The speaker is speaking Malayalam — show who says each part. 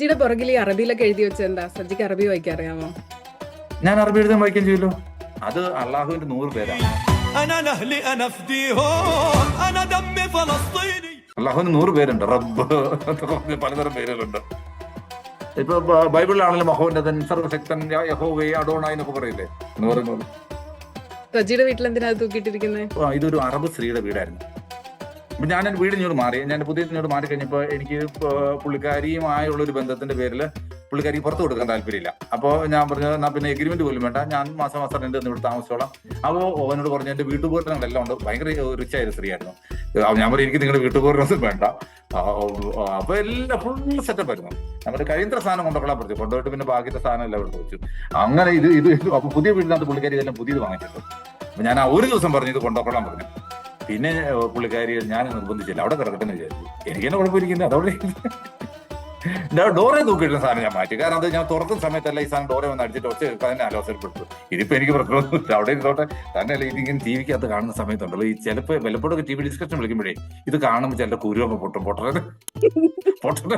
Speaker 1: സജ്ജിയുടെ പുറകിൽ ഈ അറബിയിലൊക്കെ എഴുതി വെച്ചെന്താ സജ്ജിക്ക് അറബി വായിക്കാൻ അറിയാമോ?
Speaker 2: ഞാൻ അറബി എഴുതാൻ വായിക്കാൻ ചെയ്യല്ലോ. അത് അള്ളാഹുവിന്റെ നൂറ് പേരാണ് അള്ളാഹുവിന് നൂറ് പേരുണ്ട്. റബ്ബ് പലതരം പേരുകളുണ്ട്. ഇപ്പൊ ബൈബിളിലാണെങ്കിലും മഹോന്നതൻ സർവശക്തൻ യഹോവേ അഡോണായി എന്നൊക്കെ പറയില്ലേ? എന്ന് പറയുന്നത്.
Speaker 1: സജ്ജിയുടെ വീട്ടിൽ എന്തിനാ തൂക്കിയിട്ടിരിക്കുന്നത്
Speaker 2: ഇതൊരു അറബ് സ്ത്രീയുടെ വീടായിരുന്നു. ഞാൻ എന്റെ വീട് ഇങ്ങോട്ട് മാറി. ഞാൻ പുതിയ ഇങ്ങോട്ട് മാറി കഴിഞ്ഞപ്പോൾ എനിക്ക് പുള്ളിക്കാരിയുമായുള്ള ഒരു ബന്ധത്തിന്റെ പേരിൽ പുള്ളിക്കാരി പുറത്ത് കൊടുക്കാൻ താല്പര്യമില്ല. അപ്പോൾ ഞാൻ പറഞ്ഞു എന്നാ പിന്നെ എഗ്രിമെന്റ് പോലും വേണ്ട. ഞാൻ മാസം മാസം രണ്ട് ഇവിടെ താമസിച്ചോളാം. അപ്പോൾ അവനോട് പറഞ്ഞു എന്റെ വീട്ടുപകരണങ്ങളെല്ലാം ഉണ്ട്. ഭയങ്കര റിച്ച് ആയ സ്ത്രീയായിരുന്നു. അപ്പൊ ഞാൻ പറയും എനിക്ക് നിങ്ങളുടെ വീട്ടുപകരണമൊന്നും വേണ്ട. അപ്പൊ എല്ലാം ഫുൾ സെറ്റപ്പ് ആയിരുന്നു. നമ്മുടെ കഴിയുന്ന സാധനം കൊണ്ടുപോകാൻ പറ്റും. കൊണ്ടുപോയിട്ട് പിന്നെ ബാക്കിയുടെ സാധനം എല്ലാം ഇവിടെ വെച്ചു. അങ്ങനെ ഇത് ഇത് അപ്പൊ പുതിയ വീടിനകത്ത് പുള്ളിക്കാരി ഇതെല്ലാം പുതിയത് വാങ്ങിച്ചിട്ടു. ഞാൻ ഒരു ദിവസം പറഞ്ഞു ഇത് കൊണ്ടുപോകാൻ പറഞ്ഞു. പിന്നെ പുള്ളിക്കാരി ഞാൻ നിർബന്ധിച്ചില്ല. അവിടെ കിടക്കട്ടെ എന്ന് വിചാരിച്ചു. എനിക്ക് തന്നെ കുഴപ്പമിരിക്കുന്നത് അതവിടെ ഡോറെ തൂക്കിയിടുന്ന സാധനം ഞാൻ മാറ്റി. കാരണം അത് ഞാൻ തുറക്കുന്ന സമയത്തല്ല ഈ സാധനം ഡോറെ വന്ന് അടിച്ചിട്ട് ഒച്ച തന്നെ ആലോചനപ്പെട്ടു ഇതിപ്പോ എനിക്ക് പ്രശ്നമൊന്നുമില്ല. അവിടെ ഇരുന്നോട്ടെ. തന്നെയല്ല ഇതിങ്ങനെ ടി വിക്കകത്ത് കാണുന്ന സമയത്തുണ്ടല്ലോ. ഈ ചിലപ്പോൾ വല്ലപ്പോഴൊക്കെ ടി വി ഡിസ്കഷൻ വിളിക്കുമ്പോഴേ ഇത് കാണുമ്പോൾ ചില കുരുവൊക്കെ പൊട്ടും. പൊട്ടറ. പൊട്ടണ